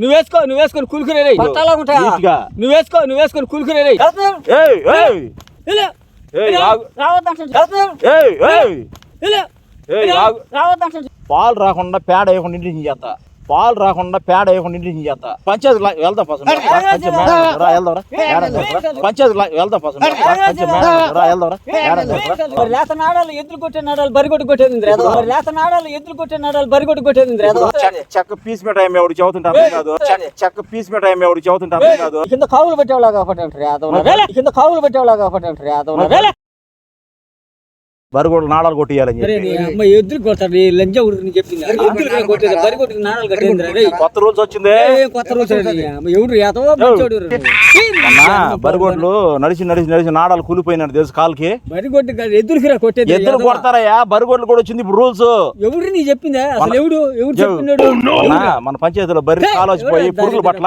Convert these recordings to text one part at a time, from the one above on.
నువ్వు వేసుకో నువ్వు వేసుకొని కులుకునే పట్టాలా ఉంటాయా. నువ్వు వేసుకో నువ్వు వేసుకొని కులుకునే. రావద్దంటే. రావద్దంటే పాలు రాకుండా పేడ వేయకుండా ఇంటికి చేస్తా. పాలు రాకుండా పేడ వేయకుండా ఇంటికి చేస్తా. పంచాయతీ వెళ్దాం ఫస్ట్ పంచాయతీ మేడం. రా వెళ్దాం రా. మేడం రా. పంచాయతీ వెళ్దాం ఫస్ట్ లేత నాడాలు ఎద్దులు కొట్టే నాడాలు బరిగొట్టు కొట్టేది లేత నాడాలు ఎద్దులు కొట్టే నాడాలు బరిగొట్టు కొట్టేది. చెక్క- పీస్ మిఠాయి ఎవడు చదువుతుంటా అర్థం కాదు. చెక్క- పీస్ మిఠాయి ఎవడు చదువుతుంటా అర్థం కాదు. కింద కావులు యాదవ్ వేలే కింద కావులు పెట్టేవాళ్ళగా పట్టంటారు బరుగుడు నాడాలు కొట్టియాలని చెప్పి ఎద్దులు కొడతారు లంజ ఉడికి చెప్పింది కొట్టేది కొత్త రూల్స్ వచ్చింది కొత్త ఎవడు బరిగొడ్లు నడిచి నడిచి నడిచి నాడాలు కూలిపోయినాడు తెలుసు కాలుకి బరిగొట్టు కాదు, ఎద్దులకి రా కొట్టేది ఎద్దులు యాదవ. కొడతారయ్యా బరిగొడ్లు కూడా వచ్చింది ఇప్పుడు రూల్స్ ఎవడు నీ చెప్పిందా అసలు ఎవడు ఎవడు చెప్పినాడు మన పంచాయతీలో బర్రి కాలు వచ్చిపోయి పురుగులు పట్ల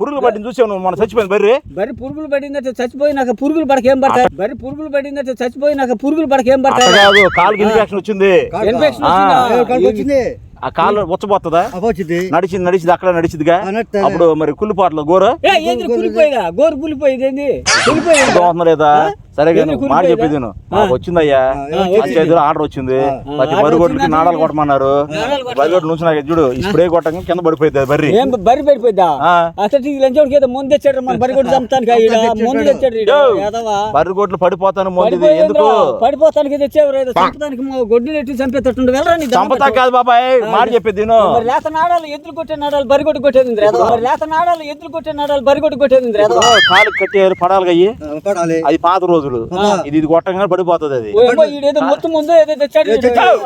పురుగులు పట్టిన చూసావు నువ్వు మన చచ్చిపోయింది బర్రి? బరి పురుగులు పడిందంటే చచ్చిపోయి నాకు పురుగులు పడక ఏం పడతాయి? బరి పురుగులు పడిందంటే చచ్చిపోయి నాకు పురుగులు పడక ఏం పడతాయి? కాదు కాలుకి ఇన్ఫెక్షన్ వచ్చింది. ఇన్ఫెక్షన్? వచ్చింది. ఆ కాలు వచ్చబోతుందా నడిచింది నడిచింది అక్కడ నడిచిదిగా. అప్పుడు మరి కుళ్ళిపాట్లు గోర? గోరు కూలిపోయింది లేదా? సరే మాట? చెప్పేది వచ్చిందయ్యా. పంచాయతీలో ఆర్డర్ వచ్చింది. ప్రతి బరిగొడ్లకి నాడాలు కొట్టమన్నారు. బరిగొడ్లు నుంచి నాకు చూడు స్ప్రే కొట్టగా కింద పడిపోయింది బర్రి. ఏం బరి పడిపోయిందా. అసలు ముందు తెచ్చాడు మన బరి ముందు తెచ్చాడు. యాదవా. బరిగొడ్లు పడిపోతాను పడిపోయిందిరా. ఎందుకు? పడిపోతానికి చంపేటట్టుండు. వెళ్ళరా చంపతా. కాదు బాబాయ్. మాట చెప్పేది. మరి లేత నాడాలు ఎద్దులు కొట్టే నాడాలు బరిగొట్టు కొట్టేది. మరి లేత నాడాలు ఎద్దులు కొట్టే నాడాలు బరిగొట్టు కొట్టేది కాలు కట్టారు పడాలి అయ్యి. పడాలి. అది పాత రోజులు. ఇది ఇది కొట్టంగానే పడిపోతుంది అది. ఈడేదో మొత్తం ముందు ఏదో తెచ్చాడు కాదు.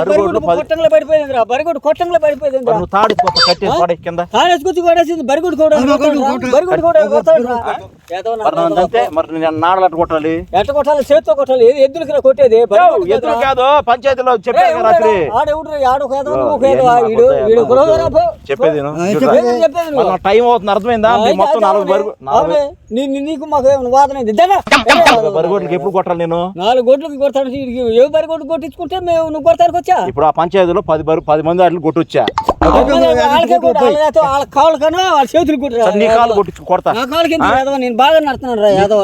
బరిగొడ్డు పది- కొట్టంలో పడిపోయిందిరా బరిగొడ్డు కొట్టంలో పడిపోయిందిరా నువ్వు తాడు కట్టేసి పడే కింద. తానేసుకొచ్చి కొట్టేసింది బరిగొడ్డు కూడా. బరిగొడ్డు కూడా. ఏదో అంతే మరి నేను నాడలు అట్ట కొట్టాలి? ఎట్ట కొట్టాలి? చేత్తో కొట్టాలి ఏది ఎద్దులకి రా కొట్టేది కాదురా. కాదు పంచాయతీలో కదా రాత్రి. చెప్పేది టైం అవుతుంది అర్థమైందా? మొత్తం నాలుగు నీకు మాకు వాదన ఎప్పుడు కొట్టాలి నేను నాలుగు ఏ కొట్టించుకుంటే మేము నువ్వు కొడతానికి వచ్చా? ఇప్పుడు ఆ పంచాయతీలో పది బరు పది మంది అట్లు కొట్టొచ్చా?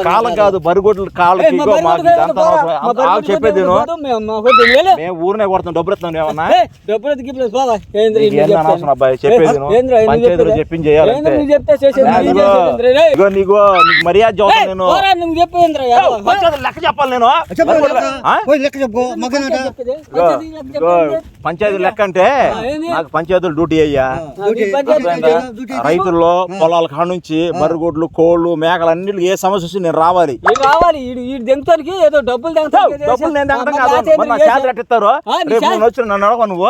కాలం కాదు బరిగొడ్లు కాళ్ళకి చెప్పేది నేను మేము ఊరినే కొడతాం డబ్బులు ఏమన్నా? డబ్బులు అబ్బాయి? చెప్పేది పంచాయతీలో చెప్పేది? రే. ఇగో నీకు నీకు మర్యాద నేను. నువ్వు చెప్పేంద్ర లెక్క చెప్పాలి నేను. పంచాయతీ లెక్క అంటే? నాకు పంచాయతీలు డ్యూటీ అయ్యా? రైతుల్లో పొలాల కాడ నుంచి బర్రెగొడ్లు కోళ్ళు మేకలు అన్నిటికి ఏ సమస్య వచ్చి నేను రావాలి. రావాలి? దెంగతానికి ఏదో డబ్బులు దెంగతానికి డబ్బులు నేను మా కాదు. శాలరీ ఎట్టిస్తారు? రేపు నన్ను అడగ నువ్వు.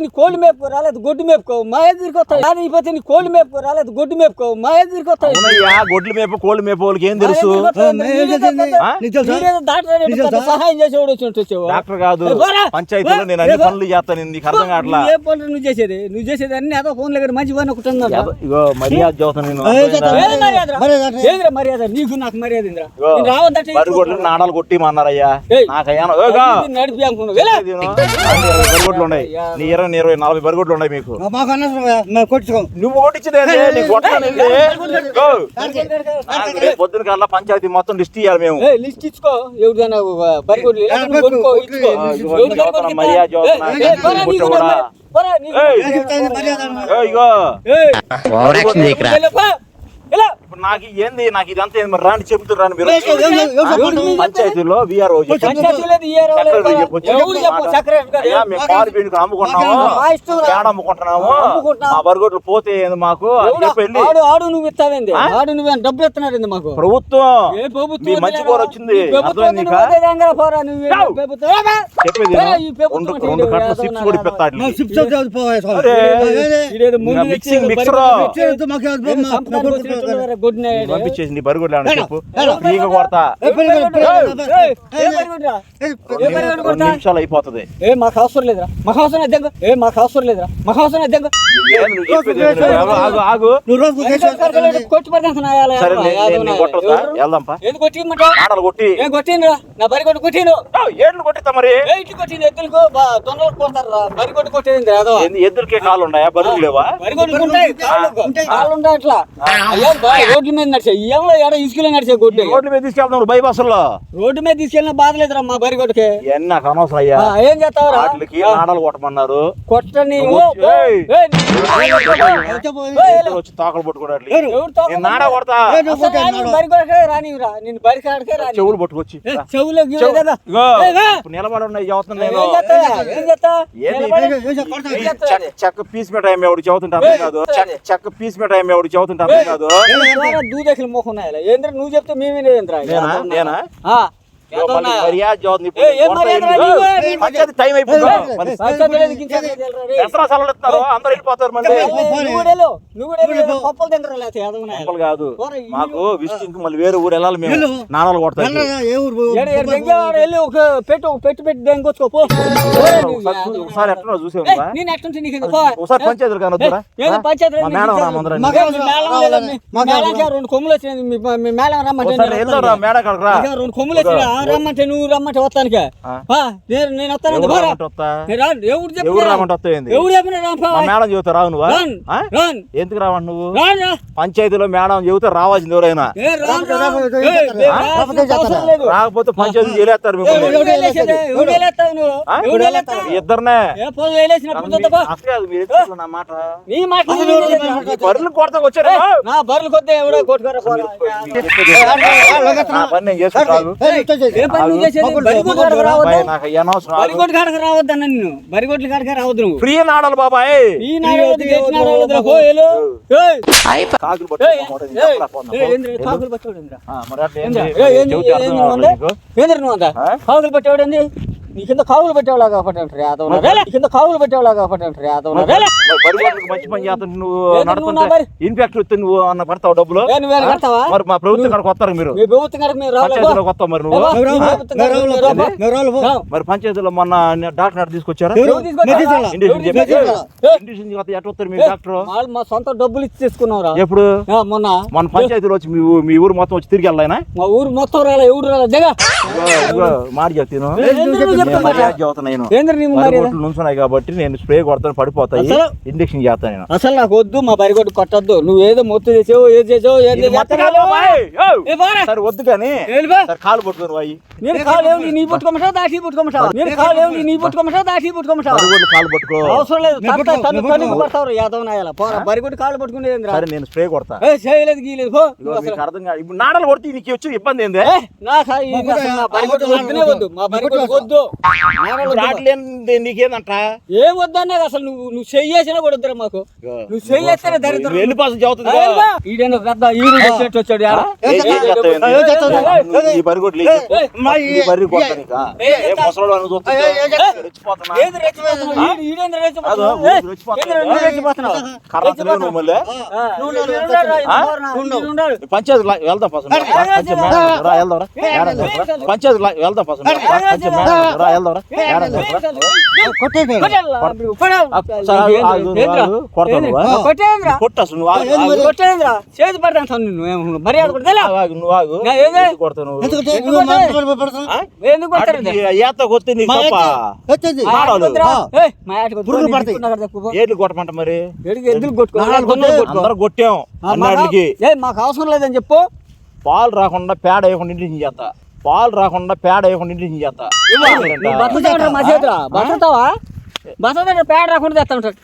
నీ కోళ్ళు మేపుకో రాలేదు గొడ్డు మేపుకో. మా ఎదురుకి నీ కోళ్ళు మేపుకో రాలేదు గొడ్డు మేపుకో. మా ఎదురుకి అవునయ్యా గొడ్లు మేపు కోళ్ళు మేపు వాళ్ళకి ఏం తెలుసు? నీకు? నీకు డాక్టర్ నీకు? సహాయం చేసేవాడు వచ్చి డాక్టర్ కాదు. పంచాయతీలో నేను అన్ని. పనులు చేస్తాను. నీకు అర్థం కావట్లా? నువ్వు ఏ పనులు నువ్వు చేసేది? నువ్వు చేసేది అన్ని అదో ఫోన్ దగ్గర మంచి పని ఒకటి ఇగో మర్యాద చదువుతాను నేను. మర్యాద? రా? మర్యాద. అంటే? ఏందిరా మర్యాద? నీకు నాకు మర్యాద ఇంద్రా. రావద్దంటే నాడాలు కొట్టిమన్నారయ్యా. ఏయ్. నాకయ్యా నడిపి అనుకున్నావు. బరిగొడ్లు ఉన్నాయి నీ ఇరవై నీ ఇరవై నలభై బరిగొడ్లు ఉన్నాయి మీకు నువ్వు పొద్దున కల్లా పంచాయతీ మొత్తం లిస్ట్ ఇవ్వాలి మేము ఏ లిస్ట్ ఇచ్చుకో ఎవరిదైనా నీకు. ఇప్పుడు ఏంది నాకు ఇదంతా ఏంది మరి రాండి చెబుతున్నారు మీరు. పంచాయతీలో విఆర్ఓ. అయ్యా మేము అమ్ముకుంటున్నాము. పేడ అమ్ముకుంటున్నాము. అమ్ముకుంటున్నాం. మా బరిగొడ్లు పోతే ఏంది మాకు? వెళ్ళి. ఆడు ఆడు నువ్వు ఇస్తావేంది? ఆడు నువ్వు డబ్బులు ఇస్తున్నాడు మాకు? ప్రభుత్వం మీ మంచి? కూర వచ్చింది? చెప్పేది రెండు ఏదో సిప్స్ నా- కూడా తెచ్చి మిక్సింగ్ మిక్సర్ బరిగొడ్లు పెట్టి మాకు ఏదో సంపడానికి వచ్చినట్టు గుడ్నే నేను పంపించేసి నీ బరుగుడు చెప్పు ఈగ కొడతా? నిమిషాలు అయిపోతుంది ఏ మాకు అవసరం లేదురా మాకు అవసరం లేదు దెంగ ఏ మాకు అవసరం లేదురా మాకు అవసరం లేదు కొట్టి నేను- ఆడలు నా బరి కొట్టు కొట్టిను ఆ, ఏడ్లు కొట్టిస్తా మరి? ఏ ఇటు కొట్టింది ఎద్దులకు దొంగలు కొడతారా బరి కొట్టు కొట్టేది రాదో ఏంది ఎద్దులకే కాళ్ళు ఉన్నాయా? బరువులు లేవా? బరి కొట్టు ఉంటాయి కాళ్ళు ఉంటాయి. అట్లా. అయ్యో బా, రోడ్ల మీద నడిచే ఏమో ఎడ ఇసుకలో నడిచే కొట్టు రోడ్ల మీద తీసుకెళ్తాం బై బస్సుల్లో రోడ్డు మీద తీసుకెళ్ళిన బాధ లేదురా మా బరి కొట్టుకే. నాకు అనవసరం అయ్యా? ఆ, ఏం చేస్తావురా? వాటికి నాడలు కొట్టమన్నారు. కొట్టని వచ్చి- తోకలు పట్టుకోవడానికి నేను నాడ కొడతా బరి కొడకే రానిరా నేను బరి కాడకే రాని చెవులు పట్టుకొచ్చి. చెవులో చెక్క- పీస్ టైం ఎవడు చదువుతుంటా అర్థం కాదు చెక్క- చెక్క పీస్ టైం ఎవడు చదువుతుంటా అర్థం కాదు మోహం ఉన్నాయా ఏంద్ర నువ్వు చెప్తే మేమేంద్రా నేనా టైం అయిపోయింది. మరి దసరా సెలవులు ఇస్తున్నారు. అందరూ వెళ్ళిపోతారు మళ్ళీ పప్పులు కాదు. మాకు మళ్ళీ వేరే ఊరు వెళ్ళాలి మేము. పెట్టు పెట్టి ఒకసారి ఎట్లా. ఒకసారి పంచాయతీలు కానొద్దురా? పంచాయతీ రెండు కొమ్ములు వచ్చినాయి. మేళం రమ్మంటే రెండు కొమ్ములు వచ్చినా రమ్మంటే నువ్వు రమ్మంటే వస్తానికి నేను నేను వస్తాను ఎవరు. ఎవరు చెప్పినా మేడం చెబుతా రావు నువ్వా రాను. ఎందుకు రావంట నువ్వు. పంచాయతీలో మేడం చెబుతే రావాల్సింది ఎవరైనా. రాకపోతే చేస్తారు? చేస్తారా? పంచాయతీ చేయలేస్తారు వేలేస్తావు? ఇద్దరినే మాట నీ? బర్రెలు కొడతా వచ్చారు నా బర్రెలు కొద్ది ఎవడో కొట్టుకోరా పోరా. నా పని నేను చేసుకుంటాను ఏ పని నువ్వు చేసేది? బరి కొట్టు కాడకు రావద్దు. నిన్ను. కాడకే నువ్వు. ఫ్రీ నాడాలి బాబాయ్. కాకులు పట్టేవాడు ఏంద్ర? కాకులు పెట్టేవాడు ఏంది? నీ కింద కాకులు పెట్టేవాళ్ళ కాబట్టి అంటారు యాదవ్ రేలే. నీ కింద కాకులు పెట్టేవాళ్ళ కాబట్టి అంటారు యాదవ్ మంచి పని చేస్తాను నువ్వు ఏంది నువ్వు నా నడుతుంటే బరి? ఇన్ఫెక్ట్ వస్తే నువ్వు అన్న పడతావు డబ్బులు? మరి మా ప్రభుత్వం కాడికి వస్తారు మీరు. మీ ప్రభుత్వం కాడకు వస్తావు మరి నువ్వు. ఎవరు ఎవరు. ఎవరు. మరి పంచాయతీలో మొన్న డాక్టర్ నాడు తీసుకొచ్చారా? ఎవరు? ఎవరు ఎవరు ఎట్లా వస్తారు మీ డాక్టర్ వాళ్ళు మా సొంత డబ్బులు ఇచ్చి తీసుకున్నావురా ఎప్పుడు? ఆ, మొన్న. మన పంచాయతీలో వచ్చి మీ ఊరు మొత్తం వచ్చి తిరిగి వెళ్ళాయినా మా ఊరు మొత్తం రాలే ఎవడు రాలే? జగ. మాట చెప్తాను నుంచున్నాయి కాబట్టి నేను స్ప్రే కొడతాను పడిపోతాయి. అసలు? ఇంజక్షన్ చేస్తాను నేను. అసలు నాకు వద్దు మా బరిగొడ్డు కొట్టద్దు. నువ్వు ఏదో మొత్తు చేసావు ఏది చేసావు ఏది. సరే వద్దు కానీ. కాలు పట్టుకొని పోయి. నేను కాలు ఏమి నీ పుట్టుకోమంటావు దాటి పుట్టుకోమంటావు? నేను కాలు ఏమి నీ పుట్టుకోమంటావు దాటి పుట్టుకోమంటావు? కాలు పట్టుకో. అవసరం లేదు. యాదవ్ నాయాల. పోరా బరిగొడ్డు కాళ్ళు పట్టుకునేది సరే నేను స్ప్రే కొడతా. ఏ చేయలేదు గీలేదు పో. అర్థం కాదు. ఇప్పుడు నాడలు కొడితే నీకు వచ్చి ఇబ్బంది ఏంది? నా వద్దు మా బరిగొడ్డు వద్దు. నీకేందంట? ఏం వద్దు అన్నది అసలు నువ్వు నువ్వు చెయ్యేసినా కూడా వద్దురా మాకు. నువ్వు చెయ్యేస్తేనే దరిద్రం. వెళ్ళిపోతుంది చదువుతుంది ఏ, బా. ఈడేనో పెద్ద ఈడు వచ్చాడు ఈ ఈ. పంచాయతీ వెళ్దాం పంచాయతీ వెళ్దాం. పంచాయతీ వెళ్దాం కొట్టు. చేతి పడతాను మర్యాద. ఏట్లు కొట్టమంట మరి? ఎద్దులు కొట్టుకో? మాకు అవసరం లేదని చెప్పు. పాలు రాకుండా పేడ వేయకుండా ఇంటి చేస్తా. పాలు రాకుండా పేడ వేయకుండా ఇంటి చేస్తా బతుకుతావా బతుకుతా పేడ రాకుండా తెస్తా ఉంటాడు.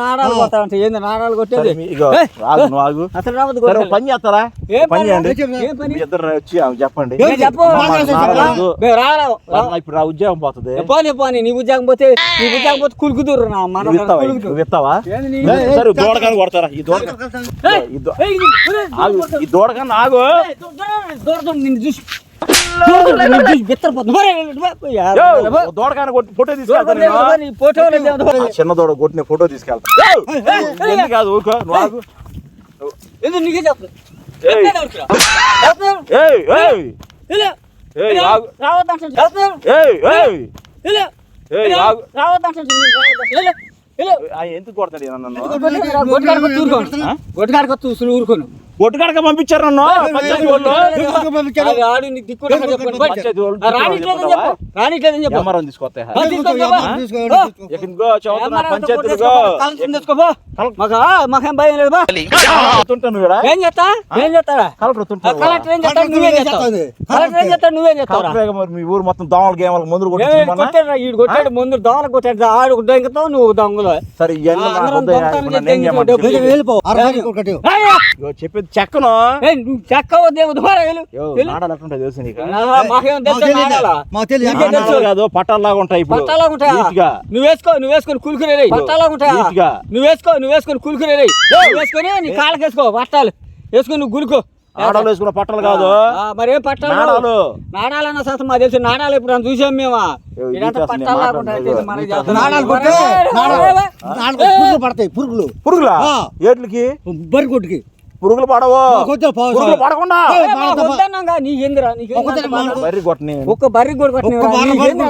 నాడాలు ఏంది నాడాలు కొట్టేది. అసలు రావద్దు. పని చేస్తారా? ఏం పని పని? చేయండి. ఏం పని? మీ ఇద్దరు వచ్చి ఆమె చెప్పండి. ఇప్పుడు నా ఉద్యోగం పోతుంది. పోనీ పోనీ నీ ఉద్యోగం పోతే నీ ఉద్యోగం పోతే కులుకుదురు సరే దూడకాన్ని కొడతారా? ఈ దూడ ఈ దూడకాన్ని ఆగు దూరం, నిన్ను చూసి చిన్న దూడ కొట్టిన ఫోటో తీసుకెళ్తా ఎందుకు కాదు. నీకే చెప్తా ఏయ్, ఏయ్, ఏయ్, ఏయ్, ఆగు. రావద్దంటే ఏయ్, ఏయ్, ఏయ్, ఆగు. రావద్దంటే ఆ, ఎందుకు కొడతాడు నన్ను ఊరుకోను కొట్టుకాడక పంపించారు నన్ను? పంచాయతీ. మాకు భయం లేదు నువ్వు ఈడ? ఏం చేస్తా? ఏం చేస్తాడా? కలెక్టర్ ఆ, తుంటావా? కలెక్టర్ ఏం చేస్తాడు? నువ్వేం చేస్తావు. చేస్తుంది. కలెక్టర్ ఏం చేస్తాడు? నువ్వేం చేస్తావురా కలెక్టర్ మరి మీ ఊరు మొత్తం దోమలు గేమలు ఈడు కొట్టాడు ముందు దోమలు కొట్టాడు ఆడు దొంగతావు నువ్వు దొంగలు. సరే చెప్పేది చెక్కను? ఏయ్, నువ్వు చెక్క వద్దే వద్దురా, వెళ్ళు. యో, వెళ్ళు. నాడాలు? ఎట్లుంటాయి తెలుసు? నీకు కాదు ఉంటాయి. నువ్వు వేసుకో నువ్వు వేసుకొని కులుకునే రేయ్. పట్టాలా ఉంటాయా? నీట్గా. నువ్వు వేసుకో నువ్వు వేసుకొని నువ్వు వేసుకొని నీ కాళ్ళకి వేసుకో పట్టాలు వేసుకొని నువ్వు గురుకో ఆడలు వేసుకున్న పట్టాలు కాదు. మరేం పట్టాలు? నాడాలు. నాడాలన్న శాతం మాకు తెలుసు. నాడాలు ఇప్పుడు అని చూసాం మేము? పడతాయి పురుగులు. పురుగులా? ఆ. ఏట్లకి? బరి కొట్టుకి. పురుగులు పడవు. పురుగులు. పడకుండా. బర్రి కొట్టని ఒక్క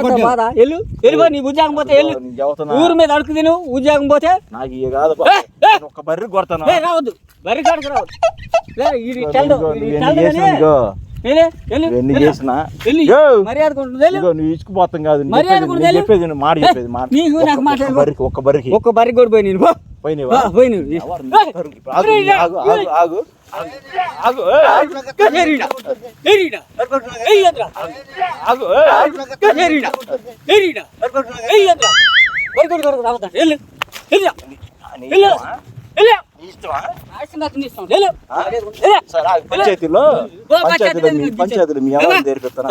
బర్రి. బాధ? ఎల్లు వెళ్ళిపో నీ ఉద్యోగం పోతే ఎల్లు. ఊరు మీద అడుగు తిను ఉద్యోగం పోతే. నాకు ఇక కాదు బర్రి కొడతాను. రావద్దు. కాడికి రావద్దు. మర్యాద ఒక్క- మాట ఒక్క బర్రి కూడా పోయి నేను పోయినవా? ఆ, పోయి నువ్వు. ఎవరు ఏయ్, నీ బర్రికి? ఆగు, ఆగు, ఆగు, ఆగు. పంచాయతీలో పంచాయతీలో మీ పంచాయతీలో మీ ఎవరిని తెరిపిస్తాను